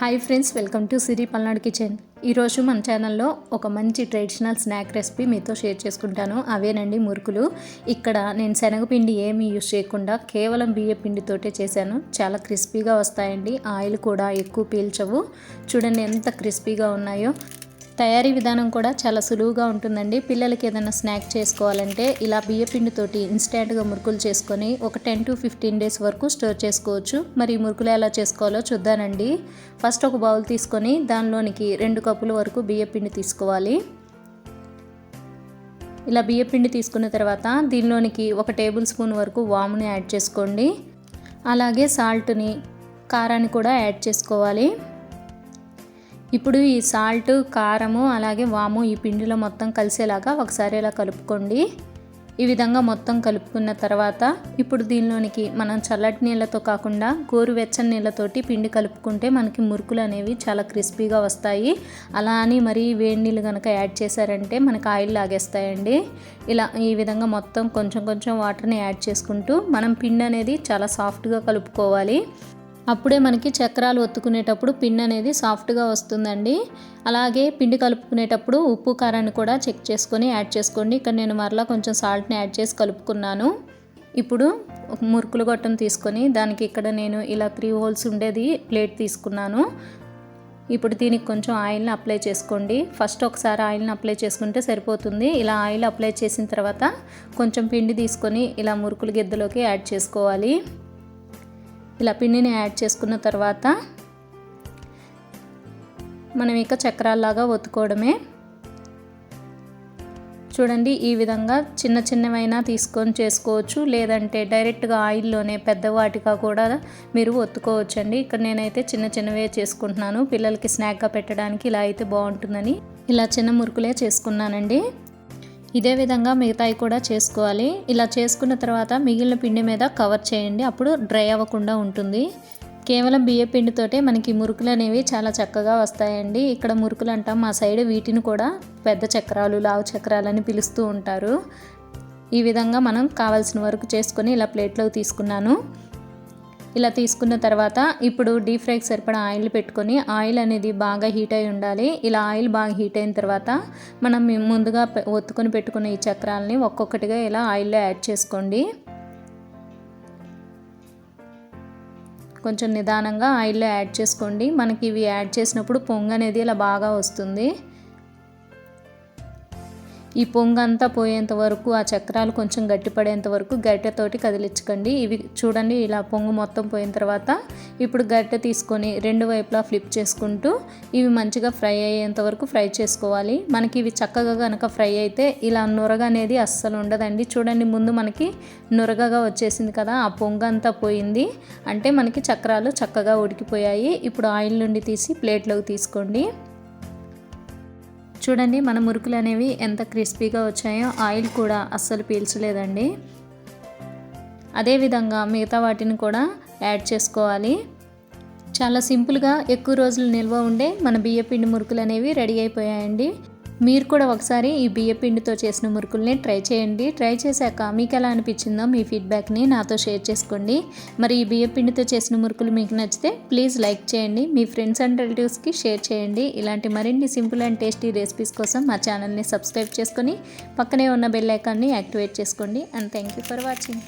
Hi friends welcome to Siri Palnadu kitchen ఈరోజు మన ఛానల్లో ఒక మంచి ట్రెడిషనల్ స్నాక్ రెసిపీ మీతో షేర్ చేసుకుంటాను. అవేనండి మురుకులు. ఇక్కడ నేను శనగపిండి ఏమీ యూజ్ చేయకుండా కేవలం బియ్య పిండితోటే చేశాను. చాలా క్రిస్పీగా వస్తాయండి. ఆయిల్ కూడా ఎక్కువ పీల్చవు. చూడండి ఎంత క్రిస్పీగా ఉన్నాయో. తయారీ విధానం కూడా చాలా సులువుగా ఉంటుందండి. పిల్లలకి ఏదైనా స్నాక్ చేసుకోవాలంటే ఇలా బియ్యపిండితోటి ఇన్స్టెంట్గా మురుకులు చేసుకొని ఒక టెన్ టు ఫిఫ్టీన్ డేస్ వరకు స్టోర్ చేసుకోవచ్చు. మరి మురుకులు ఎలా చేసుకోవాలో చూద్దానండి. ఫస్ట్ ఒక బౌల్ తీసుకొని దానిలోనికి రెండు కప్పుల వరకు బియ్యపిండి తీసుకోవాలి. ఇలా బియ్యపిండి తీసుకున్న తర్వాత దీనిలోనికి ఒక టేబుల్ స్పూన్ వరకు వాముని యాడ్ చేసుకోండి. అలాగే సాల్ట్ని కారాన్ని కూడా యాడ్ చేసుకోవాలి. ఇప్పుడు ఈ సాల్ట్ కారము అలాగే వాము ఈ పిండిలో మొత్తం కలిసేలాగా ఒకసారి ఇలా కలుపుకోండి. ఈ విధంగా మొత్తం కలుపుకున్న తర్వాత ఇప్పుడు దీనిలోనికి మనం చల్లటి నీళ్ళతో కాకుండా గోరువెచ్చని నీళ్ళతోటి పిండి కలుపుకుంటే మనకి మురుకులు అనేవి చాలా క్రిస్పీగా వస్తాయి. అలా అని మరీ వేడి నీళ్ళు కనుక యాడ్ చేశారంటే మనకి ఆయిల్ లాగేస్తాయండి. ఇలా ఈ విధంగా మొత్తం కొంచెం కొంచెం వాటర్ని యాడ్ చేసుకుంటూ మనం పిండి అనేది చాలా సాఫ్ట్గా కలుపుకోవాలి. అప్పుడే మనకి చక్రాలు ఒత్తుకునేటప్పుడు పిండి అనేది సాఫ్ట్గా వస్తుందండి. అలాగే పిండి కలుపుకునేటప్పుడు ఉప్పు కారాన్ని కూడా చెక్ చేసుకొని యాడ్ చేసుకోండి. ఇక్కడ నేను మరలా కొంచెం సాల్ట్ని యాడ్ చేసి కలుపుకున్నాను. ఇప్పుడు ఒక మురుకులు గొట్టం తీసుకొని దానికి ఇక్కడ నేను ఇలా త్రీ హోల్స్ ఉండేది ప్లేట్ తీసుకున్నాను. ఇప్పుడు దీనికి కొంచెం ఆయిల్ని అప్లై చేసుకోండి. ఫస్ట్ ఒకసారి ఆయిల్ని అప్లై చేసుకుంటే సరిపోతుంది. ఇలా ఆయిల్ అప్లై చేసిన తర్వాత కొంచెం పిండి తీసుకొని ఇలా మురుకులు గిద్దలోకి యాడ్ చేసుకోవాలి. ఇలా పిండిని యాడ్ చేసుకున్న తర్వాత మనం ఇక చక్రాల్లాగా ఒత్తుకోవడమే. చూడండి ఈ విధంగా చిన్న చిన్నవైనా తీసుకొని చేసుకోవచ్చు. లేదంటే డైరెక్ట్గా ఆయిల్లోనే పెద్దవాటిగా కూడా మీరు ఒత్తుకోవచ్చండి. ఇక్కడ నేనైతే చిన్న చిన్నవే చేసుకుంటున్నాను. పిల్లలకి స్నాక్గా పెట్టడానికి ఇలా అయితే బాగుంటుందని. ఇలా చిన్న మురుకులే చేసుకున్నానండి. ఇదే విధంగా మిగతాయి కూడా చేసుకోవాలి. ఇలా చేసుకున్న తర్వాత మిగిలిన పిండి మీద కవర్ చేయండి. అప్పుడు డ్రై అవ్వకుండా ఉంటుంది. కేవలం బియ్య పిండితోటే మనకి మురుకులు అనేవి చాలా చక్కగా వస్తాయండి. ఇక్కడ మురుకులు అంటాం మా సైడ్ వీటిని కూడా పెద్ద చక్రాలు లావు చక్రాలని పిలుస్తూ ఉంటారు. ఈ విధంగా మనం కావాల్సిన వరకు చేసుకొని ఇలా ప్లేట్లోకి తీసుకున్నాను. ఇలా తీసుకున్న తర్వాత ఇప్పుడు డీప్ ఫ్రైకి సరిపడా ఆయిల్ పెట్టుకొని ఆయిల్ అనేది బాగా హీట్ అయి ఉండాలి. ఇలా ఆయిల్ బాగా హీట్ అయిన తర్వాత మనం ముందుగా ఒత్తుకొని పెట్టుకున్న ఈ చక్రాలని ఒక్కొక్కటిగా ఇలా ఆయిల్లో యాడ్ చేసుకోండి. కొంచెం నిదానంగా ఆయిల్లో యాడ్ చేసుకోండి. మనకి ఇవి యాడ్ చేసినప్పుడు పొంగు అనేది ఇలా బాగా వస్తుంది. ఈ పొంగంతా పోయేంత వరకు ఆ చక్రాలు కొంచెం గట్టిపడేంత వరకు గట్టెతోటి కదిలించకండి. ఇవి చూడండి ఇలా పొంగు మొత్తం పోయిన తర్వాత ఇప్పుడు గట్టె తీసుకొని రెండు వైపులా ఫ్లిప్ చేసుకుంటూ ఇవి మంచిగా ఫ్రై అయ్యేంత వరకు ఫ్రై చేసుకోవాలి. మనకి ఇవి చక్కగా కనుక ఫ్రై అయితే ఇలా నురగ అనేది అస్సలు ఉండదండి. చూడండి ముందు మనకి నురగగా వచ్చేసింది కదా ఆ పొంగ అంతా పోయింది. అంటే మనకి చక్రాలు చక్కగా ఉడికిపోయాయి. ఇప్పుడు ఆయిల్ నుండి తీసి ప్లేట్లోకి తీసుకోండి. చూడండి మన మురుకులు అనేవి ఎంత క్రిస్పీగా వచ్చాయో ఆయిల్ కూడా అస్సలు పీల్చలేదండి. అదేవిధంగా మిగతా వాటిని కూడా యాడ్ చేసుకోవాలి. చాలా సింపుల్గా ఎక్కువ రోజులు నిల్వ ఉండే మన బియ్యపిండి మురుకులు అనేవి రెడీ అయిపోయాయండి. మీరు కూడా ఒకసారి ఈ బియ్య పిండితో చేసిన మురుకుల్ని ట్రై చేయండి. ట్రై చేశాక మీకు ఎలా అనిపించిందో మీ ఫీడ్బ్యాక్ని నాతో షేర్ చేసుకోండి. మరి ఈ బియ్య పిండితో చేసిన మురుకులు మీకు నచ్చితే ప్లీజ్ లైక్ చేయండి. మీ ఫ్రెండ్స్ అండ్ రిలేటివ్స్కి షేర్ చేయండి. ఇలాంటి మరిన్ని సింపుల్ అండ్ టేస్టీ రెసిపీస్ కోసం మా ఛానల్ని సబ్స్క్రైబ్ చేసుకొని పక్కనే ఉన్న బెల్ ఐకాన్ని యాక్టివేట్ చేసుకోండి. And thank you for watching.